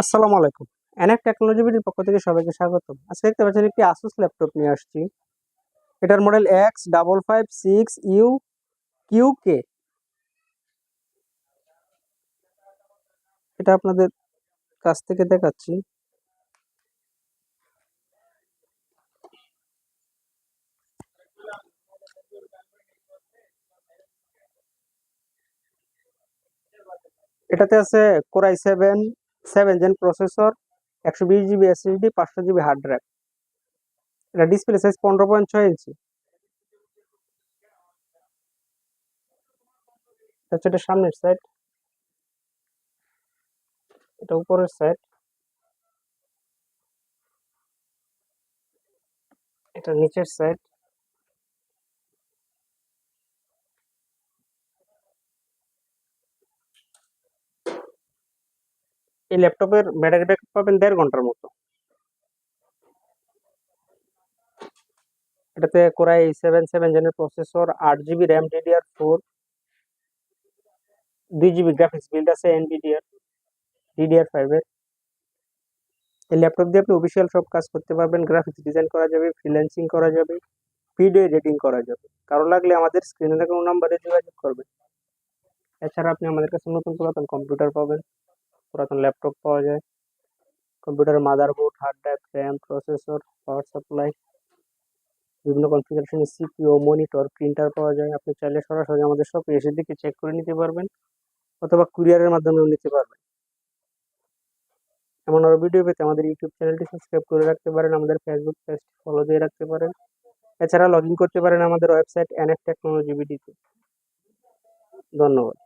আসসালামু আলাইকুম। NF technology বিডির পক্ষ থেকে সবাইকে স্বাগত আজকে দেখতে পাচ্ছেন একটি আসুস ল্যাপটপ নিয়ে আসছি। এটার model X double five six U Q K এটা আপনাদের কাছ থেকে দেখাচ্ছি। এটাতে আছে core i seven seven gen processor, একশো বিশ জিবি এসএসডি, পাঁচশো জিবি হার্ড ড্রাইভ। এটা ডিসপ্লে সাইজ পনেরো পয়েন্ট ছয় ইঞ্চি। হচ্ছে এটা সামনের সাইড। এটা উপরের সাইড। এটা নিচের সাইড। এই ল্যাপটপের ব্যাটারি ব্যাকআপ পাবেন দেড় ঘণ্টার মতো। এটাতে কোরাই সেভেন সেভেন জেনের প্রসেসর আট জিবি র্যাম ডিডিআর ফোর দুই জিবি গ্রাফিক্স বিল্ড আছে এনভিডিআর ডিডিআর ফাইভের এই ল্যাপটপ দিয়ে আপনি অফিসিয়াল সব কাজ করতে পারবেন গ্রাফিক্স ডিজাইন করা যাবে ফ্রিল্যান্সিং করা যাবে ভিডিও এডিটিং করা যাবে। কারও লাগলে আমাদের স্ক্রিনে থাকা নাম্বারে যোগাযোগ করবেন। এছাড়া আপনি আমাদের কাছে নতুন পুরাতন কম্পিউটার পাবেন। পুরাতন ল্যাপটপ পাওয়া যায়। কম্পিউটারের motherboard hard drive RAM processor power supply বিভিন্ন কনফিগারেশনের সিপিও মনিটর প্রিন্টার পাওয়া যায়। আপনি চাইলে সরাসরি আমাদের শপে এসে দিকে চেক করে নিতে পারবেন অথবা কুরিয়ারের মাধ্যমেও নিতে পারবেন। এমন আরও ভিডিও পেতে আমাদের ইউটিউব চ্যানেলটি সাবস্ক্রাইব করে রাখতে পারেন, আমাদের ফেসবুক পেজটি ফলো দিয়ে রাখতে পারেন। এছাড়া লগ করতে পারেন আমাদের ওয়েবসাইট এনএফ টেকনোলজি বিডিতে ধন্যবাদ।